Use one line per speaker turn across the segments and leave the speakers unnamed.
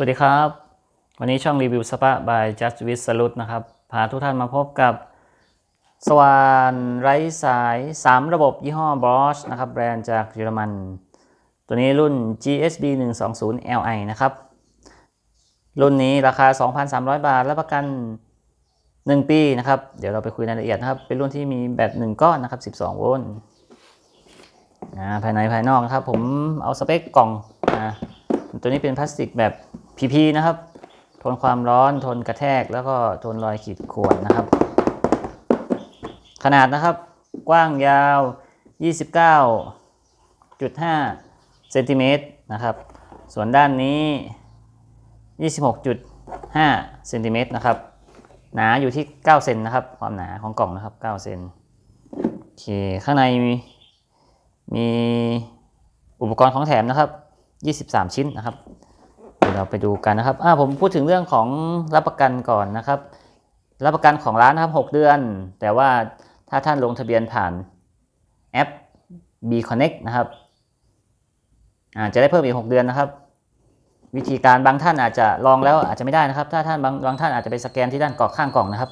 สวัสดีครับ วันนี้ช่องรีวิวสปา by Just with Salute นะครับ พาทุกท่านมาพบกับ สว่านไร้สาย 3 ระบบยี่ห้อ Bosch นะครับ แบรนด์จากเยอรมัน ตัวนี้รุ่น GSB 120 Li นะครับ รุ่นนี้ราคา 2,300 บาทและประกัน 1 ปีนะครับ เดี๋ยวเราไปคุยรายละเอียดนะครับ เป็นรุ่นที่มีแบต1ก้อนนะครับ 12 โวลต์ภายในภายนอกนะครับ ผมเอาสเปคกล่องอตัวนี้เป็นพลาสติกแบบ PP นะครับ ทนความร้อนทนกระแทกแล้วก็ทนรอยขีดข่วนนะครับ ขนาดนะครับกว้างยาว 29.5เซนติเมตรนะครับ ส่วนด้านนี้ 26.5เซนติเมตรนะครับ หนาอยู่ที่ 9 เซนนะครับ ความหนาของกล่องนะครับ 9 เซนโอเค ข้างในมีมีอุปกรณ์ของแถมนะครับ 23 ชิ้นนะครับ ยวเราไปดูกันนะครับอ่าผมพูดถึงเรื่องของรับประกันก่อนนะครับ รับประกันของร้านนะครับ 6 เดือน แต่ว่าถ้าท่านลงทะเบียนผ่านแอป B Connect นะครับอ่าจะได้เพิ่มอีก 6 เดือนนะครับ วิธีการบางท่านอาจจะลองแล้วอาจจะไม่ได้นะครับ ถ้าท่านบางบางท่านอาจจะไปสแกนที่ด้านกรอกข้างกล่องนะครับ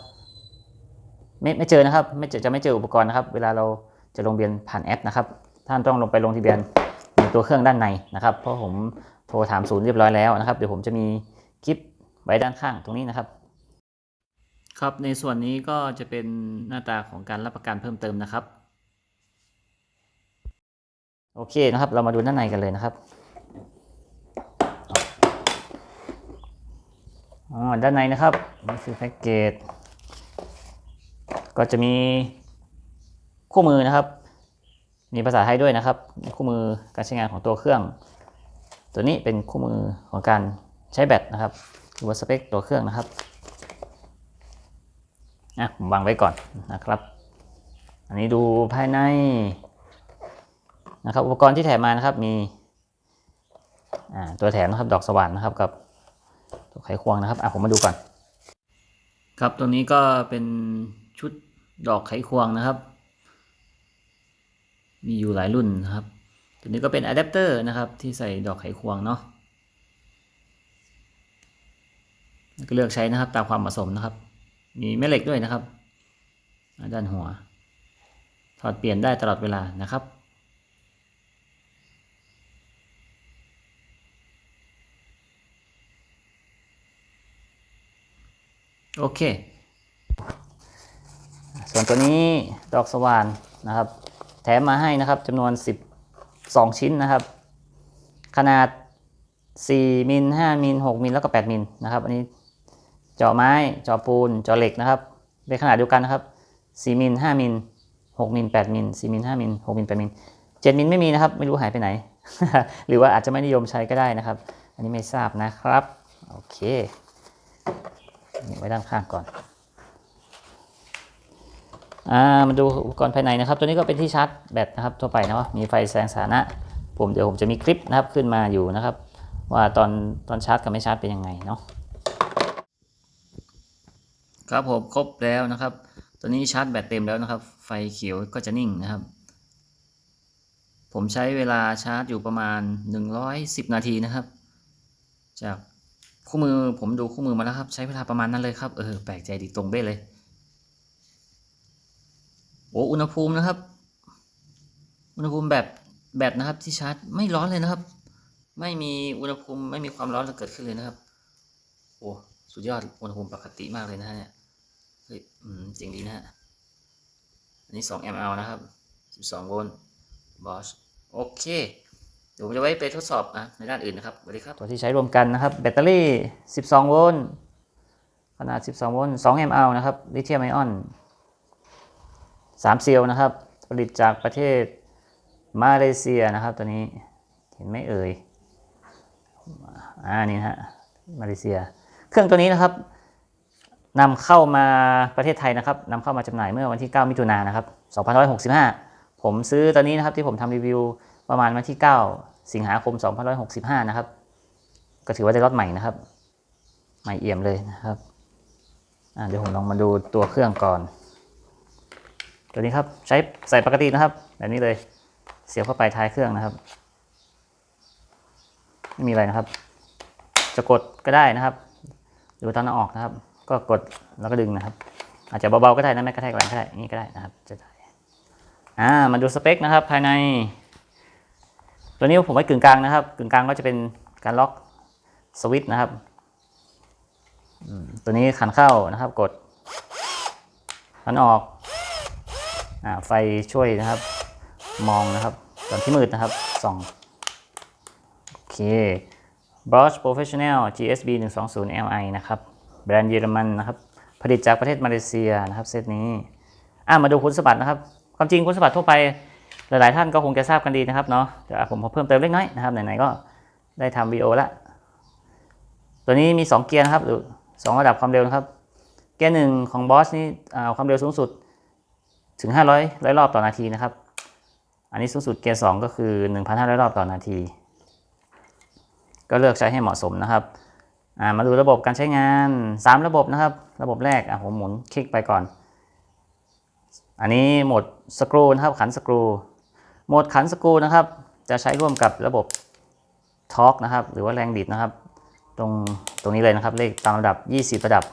ไม่ไม่เจอนะครับ ไม่เจอจะไม่เจออุปกรณ์นะครับ เวลาเราจะลงทะเบียนผ่านแอปนะครับ ท่านต้องลงไปลงทะเบียนในตัวเครื่องด้านในนะครับ เพราะผม โทรถามศูนย์เรียบร้อยแล้วนะครับ เดี๋ยวผมจะมีคลิปไว้ด้านข้างตรงนี้นะครับ ครับในส่วนนี้ก็จะเป็นหน้าตาของการรับประกันเพิ่มเติมนะครับ โอเคนะครับ เรามาดูด้านในกันเลยนะครับอ๋อด้านในนะครับนี่คือแพ็กเกจก็จะมีคู่มือนะครับ มีภาษาไทยด้วยนะครับ คู่มือการใช้งานของตัวเครื่อง ตัวนี้เป็นคู่มือของการใช้แบตนะครับหรือว่าสเปคตัวเครื่องนะครับอะผมวางไว้ก่อนนะครับ อันนี้ดูภายในนะครับอุปกรณ์ที่แถมมานะครับมีตัวแถมนะครับดอกสว่านนะครับกับตัวไขควงนะครับอะผมมาดูก่อน ครับตัวนี้ก็เป็นชุดดอกไขควงนะครับ มีอยู่หลายรุ่นนะครับ ตัวนี้ก็เป็นอะแดปเตอร์นะครับที่ใส่ดอกไขควงเนาะก็เลือกใช้นะครับตามความเหมาะสมนะครับ มีแม่เหล็กด้วยนะครับ ด้านหัว ถอดเปลี่ยนได้ตลอดเวลานะครับ โอเค ส่วนตัวนี้ดอกสว่านนะครับ แถมมาให้นะครับจำนวน 2 ชิ้นนะครับ ขนาด 4 มิล 5 มิล 6 มิล แล้วก็ 8 มิลนะครับ อันนี้เจาะไม้เจาะปูนเจาะเหล็กนะครับเป็นขนาดเดียวกันนะครับ 4 มิล 5 มิล 6 มิล 8 มิล 4 มิล 5 มิล 6 มิล 8 มิล 7 มิลไม่มีนะครับ ไม่รู้หายไปไหน หรือว่าอาจจะไม่นิยมใช้ก็ได้นะครับ อันนี้ไม่ทราบนะครับ โอเคนี่ไว้ด้านข้างก่อน อ่ามาดูอุปกรณ์ภายในนะครับ ตัวนี้ก็เป็นที่ชาร์จแบตนะครับทั่วไปเนาะมีไฟแสงสาธารณะผมเดี๋ยวผมจะมีคลิปนะครับขึ้นมาอยู่นะครับ ว่าตอนตอนชาร์จกับไม่ชาร์จเป็นยังไงเนาะครับผมครบแล้วนะครับ ตัวนี้ชาร์จแบตเต็มแล้วนะครับ ไฟเขียวก็จะนิ่งนะครับ ผมใช้เวลาชาร์จอยู่ประมาณ 110 นาทีนะครับ จากคู่มือผมดูคู่มือมาแล้วครับ ใช้เวลาประมาณนั้นเลยครับเออแปลกใจดีตรงเป๊ะเลย โอ้อุณหภูมินะครับ อุณหภูมิแบบแบตนะครับที่ชาร์จไม่ร้อนเลยนะครับ ไม่มีอุณหภูมิไม่มีความร้อนเกิดขึ้นเลยนะครับ โอ้สุดยอดอุณหภูมิปกติมากเลยนะฮะเนี่ยเฮ้ยอืมเจ๋งดีนะฮะอันนี้ 2 ml นะครับ12โวลต์บอชโอเคเดี๋ยวผมจะไว้ไปทดสอบอะในด้านอื่นนะครับสวัสดีครับตัวที่ใช้รวมกันนะครับ แบตเตอรี่ 12 โวลต์ขนาด 12 โวลต์2 ml นะครับลิเธียมไอออน สามเซียวนะครับ ผลิตจากประเทศมาเลเซียนะครับ ตัวนี้เห็นไหมเอ่ยอ่านี่ฮะมาเลเซีย เครื่องตัวนี้นะครับนำเข้ามาประเทศไทยนะครับนำเข้ามาจำหน่ายเมื่อวันที่ 9 มิถุนายนนะครับ2565 ผมซื้อตอนนี้นะครับที่ผมทำรีวิวประมาณวันที่ 9 สิงหาคม 2565 นะครับ ก็ถือว่าได้รถใหม่นะครับ ใหม่เอี่ยมเลยนะครับอ่าเดี๋ยวผมลองมาดูตัวเครื่องก่อน ตัวนี้ครับใช้ใส่ปกตินะครับ แบบนี้เลยเสียบเข้าไปท้ายเครื่องนะครับไม่มีอะไรนะครับ จะกดก็ได้นะครับหรือตอนอออกนะครับ ก็กดแล้วก็ดึงนะครับ อาจจะเบาๆก็ได้นะไม่กระแทกแรงก็ได้นี้ก็ได้นะครับจะได้อ่ามาดูสเปคนะครับ ภายใน ตัวนี้ผมไว้กึ่งกลางนะครับ กึ่งกลางก็จะเป็นการล็อกสวิตช์นะครับตัวนี้ขันเข้านะครับ กดขันออก ไฟช่วยนะครับ มองนะครับ ตอนที่มืดนะครับส่องโอเค Bosch Professional GSB 120 Li นะครับ แบรนด์เยอรมันนะครับ ผลิตจากประเทศมาเลเซียนะครับเซตนี้อ่ามาดูคุณสมบัตินะครับ ความจริงคุณสมบัติทั่วไปหลาย ๆ ท่านก็คงจะทราบกันดีนะครับเนาะแต่ผมขอเพิ่มเติมเล็กน้อยนะครับไหน ๆ ก็ได้ทำวีดีโอละตัวนี้มี 2 เกียร์นะครับหรือ 2 ระดับความเร็วนะครับ เกียร์หนึ่งของ Bosch นี่ความเร็วสูงสุด ถึง 500ร้อยรอบต่อนาทีนะครับ อันนี้สูงสุดเกียร์2ก็คือ 1,500 รอบต่อนาที ก็เลือกใช้ให้เหมาะสมนะครับามาดูระบบการใช้งาน 3 ระบบนะครับ ระบบแรกอะผมหมุนคลิกไปก่อน อันนี้โหมดสกรูนะครับขันสกรูโหมดขันสกรูนะครับ จะใช้ร่วมกับระบบทอร์กนะครับ หรือว่าแรงบิดนะครับ ตรงตรงนี้เลยนะครับ เลขตามระดับ 20 ระดับ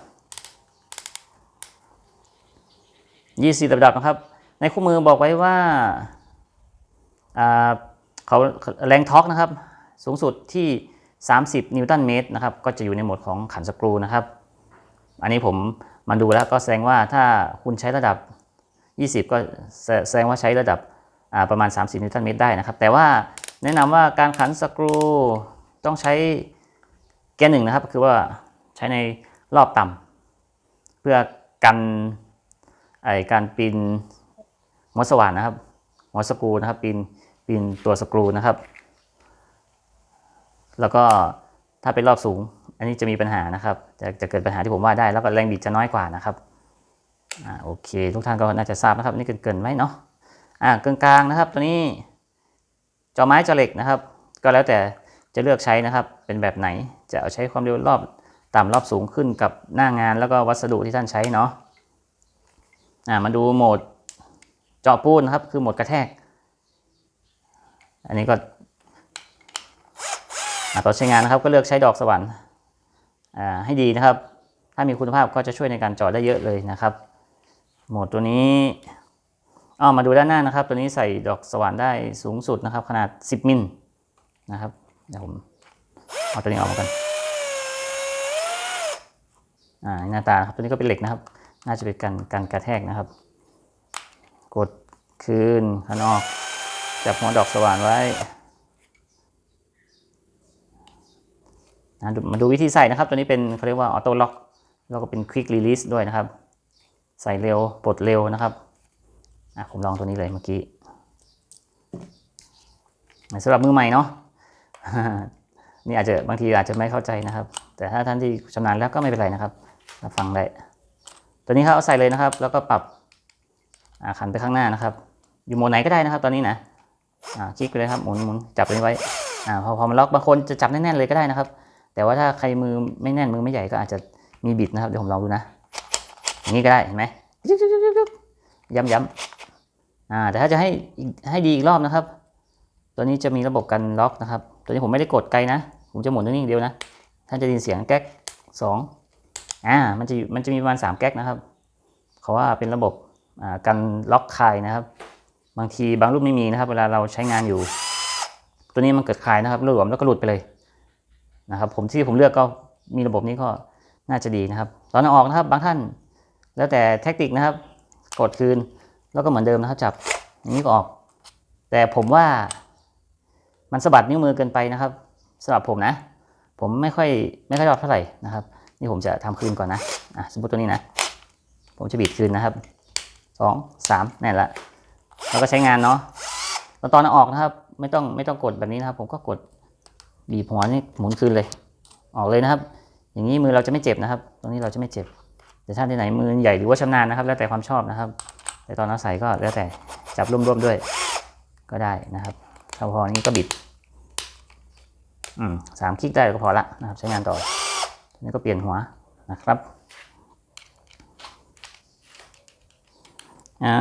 20ระดับนะครับ ในคู่มือบอกไว้ว่าเขาแรงทอร์กนะครับ สูงสุดที่ 30 นิวตันเมตรนะครับ ก็จะอยู่ในโหมดของขันสกรูนะครับ อันนี้ผมมาดูแล้วก็แสดงว่าถ้าคุณใช้ระดับ 20 ก็แสดงว่าใช้ระดับประมาณ 30 นิวตันเมตรได้นะครับ แต่ว่าแนะนำว่าการขันสกรูต้องใช้เกียร์หนึ่งนะครับ คือว่าใช้ในรอบต่ำเพื่อกัน ไอการปีนหัวสว่านนะครับหัวสกรูนะครับปีนปีนตัวสกรูนะครับ แล้วก็ถ้าเป็นรอบสูง อันนี้จะมีปัญหานะครับ จะจะเกิดปัญหาที่ผมว่าได้ แล้วก็แรงบิดจะน้อยกว่านะครับอ่าโอเค ทุกท่านก็น่าจะทราบนะครับ นี่เกินเกินไหมเนาะอ่ากลางกลางๆนะครับ ตัวนี้จอไม้จอเหล็กนะครับ ก็แล้วแต่จะเลือกใช้นะครับ เป็นแบบไหนจะเอาใช้ความเร็วรอบต่ำรอบสูงขึ้นกับหน้างานแล้วก็วัสดุที่ท่านใช้เนาะ อ่ามาดูโหมดเจาะปูนนะครับ คือโหมดกระแทก อันนี้ก็อ่าตอนใช้งานนะครับก็เลือกใช้ดอกสวรรค์อ่าให้ดีนะครับ ถ้ามีคุณภาพก็จะช่วยในการเจาะได้เยอะเลยนะครับ โหมดตัวนี้อ้อมาดูด้านหน้านะครับ ตัวนี้ใส่ดอกสว่านได้สูงสุดนะครับ ขนาด 10 มิลนะครับเดี๋ยวผมเอาตัวนี้ออกมากันอ่าหน้าตาครับตัวนี้ก็เป็นเหล็กนะครับ น่าจะเป็นการการกระแทกนะครับ กดคืนข้างนอก จับหัวดอกสว่านไว้นะมาดูวิธีใส่นะครับ ตัวนี้เป็นเขาเรียกว่าออโต้ล็อก แล้วก็เป็น Quick Release ด้วยนะครับ ใส่เร็ว ปลดเร็วนะครับผมลองตัวนี้เลยเมื่อกี้สำหรับมือใหม่เนาะนี่อาจจะบางทีอาจจะไม่เข้าใจนะครับ แต่ถ้าท่านที่ชำนาญแล้วก็ไม่เป็นไรนะครับรับฟังได้ ตัวนี้ครับเอาใส่เลยนะครับ แล้วก็ปรับขันไปข้างหน้านะครับ อยู่โหมดไหนก็ได้นะครับ ตอนนี้นะคลิกไปเลยครับหมุนหมุนจับตันี้ไว้พอพอมันล็อกบางคนจะจับแน่นๆเลยก็ได้นะครับ แต่ว่าถ้าใครมือไม่แน่นมือไม่ใหญ่ก็อาจจะมีบิดนะครับเดี๋ยวผมลองดูนะอย่างนี้ก็ได้เห็นไหมย้ำย้ำอ่าแต่ถ้าจะให้ให้ดีอีกรอบนะครับ ตัวนี้จะมีระบบการล็อกนะครับ ตัวนี้ผมไม่ได้กดไกลนะ ผมจะหมุนตัวนี้อย่างเดียวนะท่านจะได้ยินเสียงแก๊กสอง อ่ามันจะมันจะมีประมาณสามแก๊กนะครับเขาว่าเป็นระบบการล็อกคายนะครับ บางทีบางรุ่นไม่มีนะครับ เวลาเราใช้งานอยู่ ตัวนี้มันเกิดคายนะครับหลวมแล้วก็หลุดไปเลยนะครับ ผมที่ผมเลือกก็มีระบบนี้ก็น่าจะดีนะครับ ตอนออกนะครับบางท่านแล้วแต่แท็กติกนะครับ กดคืนแล้วก็เหมือนเดิมนะครับ จับอย่างนี้ก็ออก แต่ผมว่ามันสะบัดนิ้วมือเกินไปนะครับสำหรับผมนะ ผมไม่ค่อยไม่ค่อยชอบเท่าไหร่นะครับ นี่ผมจะทำคืนก่อนนะอะสมมติตัวนี้นะ ผมจะบีบคืนนะครับสองสามนี่นแหละแล้วก็ใช้งานเนาะแล้วตอนออกนะครับ ไม่ต้องไม่ต้องกดแบบนี้นะครับ ผมก็กดบีบหัวนี่หมุนคืนเลย ออกเลยนะครับ อย่างนี้มือเราจะไม่เจ็บนะครับ ตรงนี้เราจะไม่เจ็บแต่ถ้าที่ไหนมือใหญ่หรือว่าชำนาญนะครับ แล้วแต่ความชอบนะครับ แต่ตอนเราใส่ก็แล้วแต่จับร่วมๆด้วย ก็ได้นะครับถ้าพอนี้ก็บิดอืมสามคลิกได้ก็พอละนะครับ ใช้งานต่อ ทีนี้ก็เปลี่ยนหัวนะครับ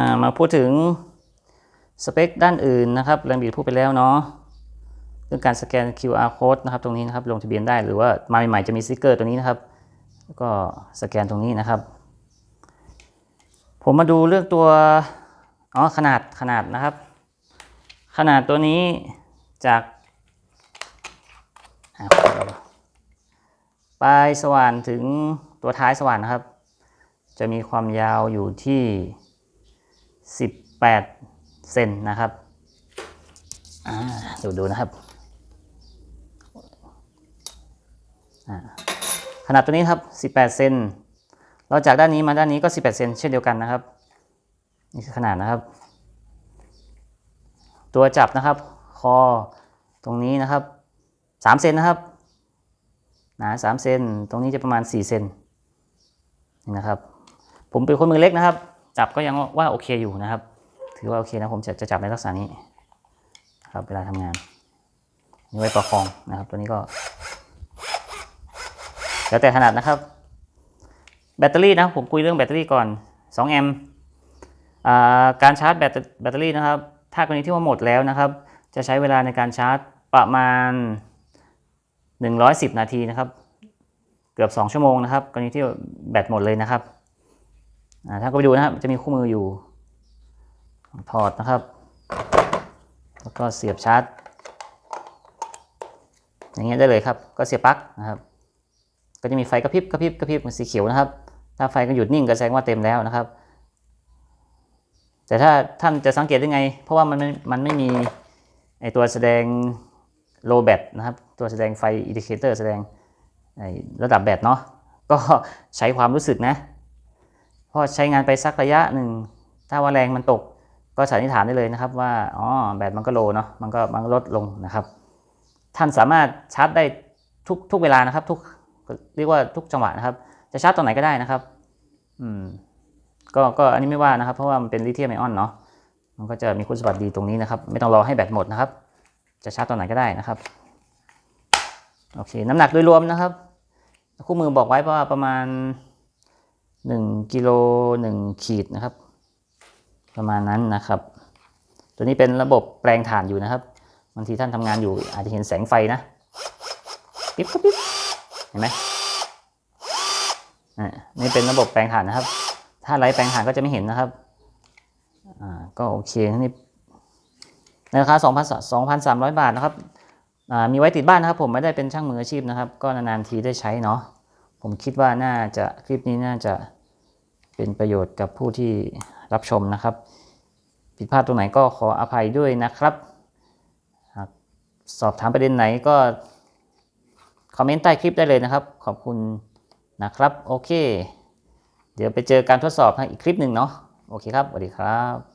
ามาพูดถึงสเปคด้านอื่นนะครับแรงบิดพูดไปแล้วเนาะเรื่องการสแกน QR code นะครับตรงนี้นะครับลงทะเบียนได้หรือว่ามาใหม่ๆจะมีสติกเกอร์ตัวนี้นะครับแล้วก็สแกนตรงนี้นะครับ ผมมาดูเรื่องตัวอ๋อขนาดขนาดนะครับ ขนาดตัวนี้จากอ ปลายสว่านถึงตัวท้ายสว่านนะครับ จะมีความยาวอยู่ที่ 18 เซนนะครับดูดูนะครับ ขนาดตัวนี้ครับ 18 เซน เราจากด้านนี้มาด้านนี้ก็ 18 เซนเช่นเดียวกันนะครับ นี่คือขนาดนะครับ ตัวจับนะครับ คอตรงนี้นะครับ 3 เซนนะครับ หนา3เซนตรงนี้จะประมาณ4เซนนะครับ ผมเป็นคนมือเล็กนะครับ จับก็ยังว่าโอเคอยู่นะครับ ถือว่าโอเคนะผมจะจะจับในลักษณะนี้ครับเวลาทำงานนี่ไว้ประคองนะครับ ตัวนี้ก็แล้วแต่ถนัดนะครับ แบตเตอรี่นะผมคุยเรื่องแบตเตอรี่ก่อน2แอมป์การชาร์จแบตแบตเตอรี่นะครับ ถ้ากรณีที่ว่าหมดแล้วนะครับ จะใช้เวลาในการชาร์จประมาณ 110 นาทีนะครับ เกือบ 2 ชั่วโมงนะครับกรณีที่แบตหมดเลยนะครับถ้าก็ไปดูนะครับจะมีคู่มืออยู่ ถอดนะครับ แล้วก็เสียบชาร์จ อย่างเงี้ยได้เลยครับ ก็เสียบปลั๊กนะครับ ก็จะมีไฟกระพริบกระพริบกระพริบเป็นสีเขียวนะครับ ถ้าไฟก็หยุดนิ่งก็แสดงว่าเต็มแล้วนะครับ แต่ถ้าท่านจะสังเกตได้ไง เพราะว่ามันมันไม่มีไอตัวแสดง low bat นะครับ ตัวแสดงไฟ indicator แสดงระดับแบตเนาะก็ใช้ความรู้สึกนะพอใช้งานไปสักระยะหนึ่ง ถ้าว่าแรงมันตก ก็สันนิษฐานได้เลยนะครับว่าอ๋อแบตมันก็โลเนาะมันก็มันลดลงนะครับ ท่านสามารถชาร์จได้ทุกทุกเวลานะครับทุกเรียกว่าทุกจังหวะนะครับ จะชาร์จตอนไหนก็ได้นะครับอืมก็ก็อันนี้ไม่ว่านะครับ เพราะว่ามันเป็นลิเธียมไอออนเนาะมันก็จะมีคุณสมบัติดีตรงนี้นะครับ ไม่ต้องรอให้แบตหมดนะครับ จะชาร์จตอนไหนก็ได้นะครับโอเคน้ำหนักโดยรวมนะครับ คู่มือบอกไว้ว่าประมาณ1กิโล1ขีดนะครับ ประมาณนั้นนะครับ ตัวนี้เป็นระบบแปลงถ่านอยู่นะครับบางทีท่านทำงานอยู่อาจจะเห็นแสงไฟนะปิ๊บปิ๊บปิ๊บเห็นไหมอ่านี่เป็นระบบแปลงถ่านนะครับ ถ้าไร้แปลงถ่านก็จะไม่เห็นนะครับอ่าก็โอเคนี่ ในราคา2,300 บาทนะครับมีไว้ติดบ้านนะครับ ผมไม่ได้เป็นช่างมืออาชีพนะครับ ก็นานๆทีได้ใช้เนาะผมคิดว่าน่าจะคลิปนี้น่าจะเป็นประโยชน์กับผู้ที่รับชมนะครับ ผิดพลาดตรงไหนก็ขออภัยด้วยนะครับสอบถามประเด็นไหนก็คอมเมนต์ใต้คลิปได้เลยนะครับ ขอบคุณนะครับ โอเค เดี๋ยวไปเจอการทดสอบอีกคลิปหนึ่งเนาะโอเคครับสวัสดีครับ